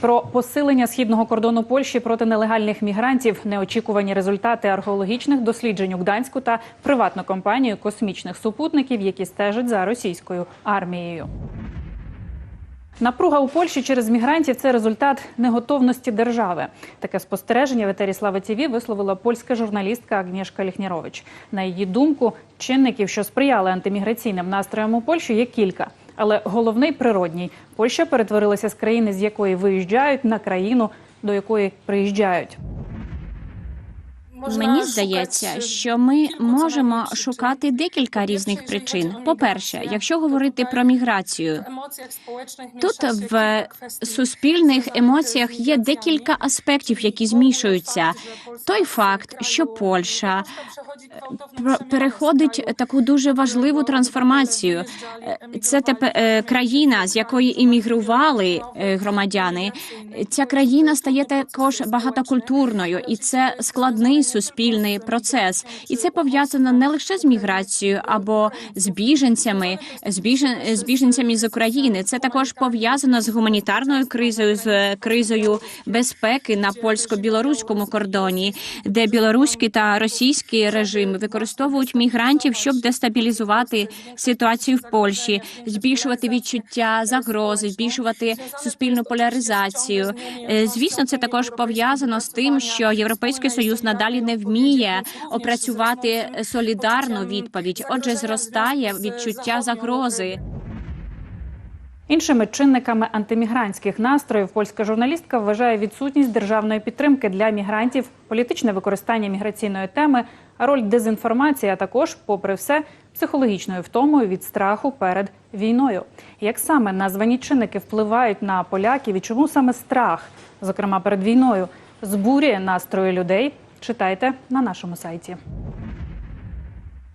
Про посилення східного кордону Польщі проти нелегальних мігрантів, неочікувані результати археологічних досліджень у Гданську та приватну компанію космічних супутників, які стежать за російською армією. Напруга у Польщі через мігрантів це результат неготовності держави. Таке спостереження в етері ТІВІ висловила польська журналістка Агнєшка Ліхнірович. На її думку, чинників, що сприяли антиміграційним настроям у Польщі, є кілька. Але головний природній Польща перетворилася з країни, з якої виїжджають, на країну, до якої приїжджають. Мені здається, що ми можемо шукати декілька різних причин. По-перше, якщо говорити про міграцію, тут в суспільних емоціях є декілька аспектів, які змішуються. Той факт, що Польща переходить таку дуже важливу трансформацію. Е, Це тепер е, країна, з якої іммігрували е, громадяни. Ця країна стає також багатокультурною, і це складний суспільний процес. І це пов'язано не лише з міграцією або з біженцями, з біжен з біженцями з України. Це також пов'язано з гуманітарною кризою, з кризою безпеки на польсько-білоруському кордоні, де білоруський та російський режими використовують мігрантів, щоб дестабілізувати ситуацію в Польщі, збільшувати відчуття загрози, збільшувати суспільну поляризацію. Е, Звісно, це також пов'язано з тим, що Європейський союз надалі не вміє опрацювати солідарну відповідь. Отже, зростає відчуття загрози. Іншими чинниками антимігрантських настроїв польська журналістка вважає відсутність державної підтримки для мігрантів, політичне використання міграційної теми, роль дезінформації, а також, попри все, психологічною втомою від страху перед війною. Як саме названі чинники впливають на поляків і чому саме страх, зокрема перед війною, збурює настрої людей? Читайте на нашому сайті.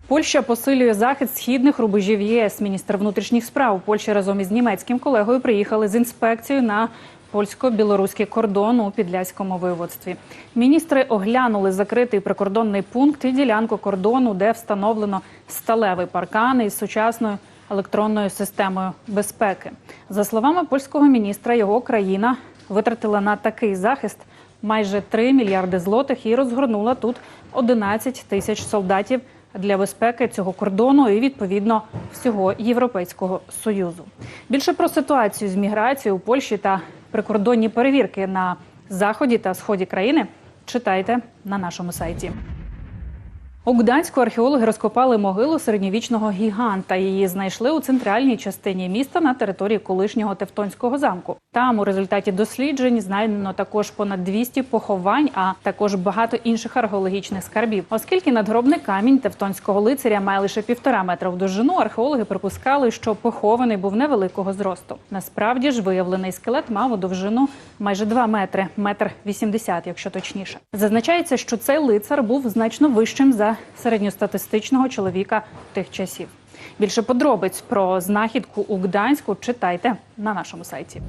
Польща посилює захист східних рубежів ЄС. Міністр внутрішніх справ Польщі разом із німецьким колегою приїхали з інспекцією на польсько-білоруський кордон у Підляському воєводстві. Міністри оглянули закритий прикордонний пункт і ділянку кордону, де встановлено сталевий паркан із сучасною електронною системою безпеки. За словами польського міністра, його країна витратила на такий захист майже 3 мільярди злотих і розгорнула тут 11 тисяч солдатів для безпеки цього кордону і відповідно всього Європейського союзу. Більше про ситуацію з міграцією у Польщі та прикордонні перевірки на заході та сході країни читайте на нашому сайті. У Гданську археологи розкопали могилу середньовічного гіганта. Її знайшли у центральній частині міста на території колишнього Тевтонського замку. Там у результаті досліджень знайдено також понад 200 поховань, а також багато інших археологічних скарбів. Оскільки надгробний камінь Тевтонського лицаря має лише півтора метра в довжину, археологи припускали, що похований був невеликого зросту. Насправді ж виявлений скелет мав у довжину майже 2 метри, метр 80, якщо точніше. Зазначається, що цей лицар був значно вищим за середньостатистичного чоловіка тих часів. Більше подробиць про знахідку у Гданську читайте на нашому сайті.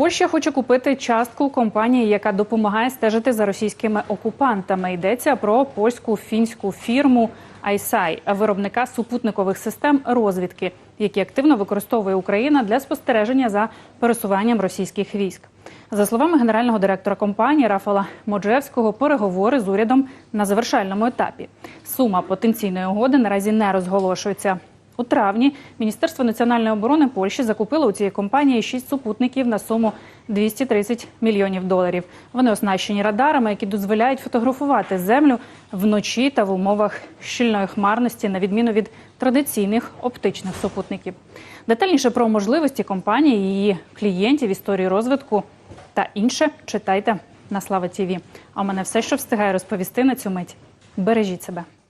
Польща хоче купити частку компанії, яка допомагає стежити за російськими окупантами. Йдеться про польську фінську фірму Айсай, виробника супутникових систем розвідки, які активно використовує Україна для спостереження за пересуванням російських військ. За словами генерального директора компанії Рафала Моджевського, переговори з урядом на завершальному етапі. Сума потенційної угоди наразі не розголошується. У травні Міністерство національної оборони Польщі закупило у цієї компанії шість супутників на суму 230 мільйонів доларів. Вони оснащені радарами, які дозволяють фотографувати землю вночі та в умовах щільної хмарності, на відміну від традиційних оптичних супутників. Детальніше про можливості компанії, її клієнтів, історії розвитку та інше читайте на Слава ТІВІ. А у мене все, що встигаю розповісти на цю мить. Бережіть себе.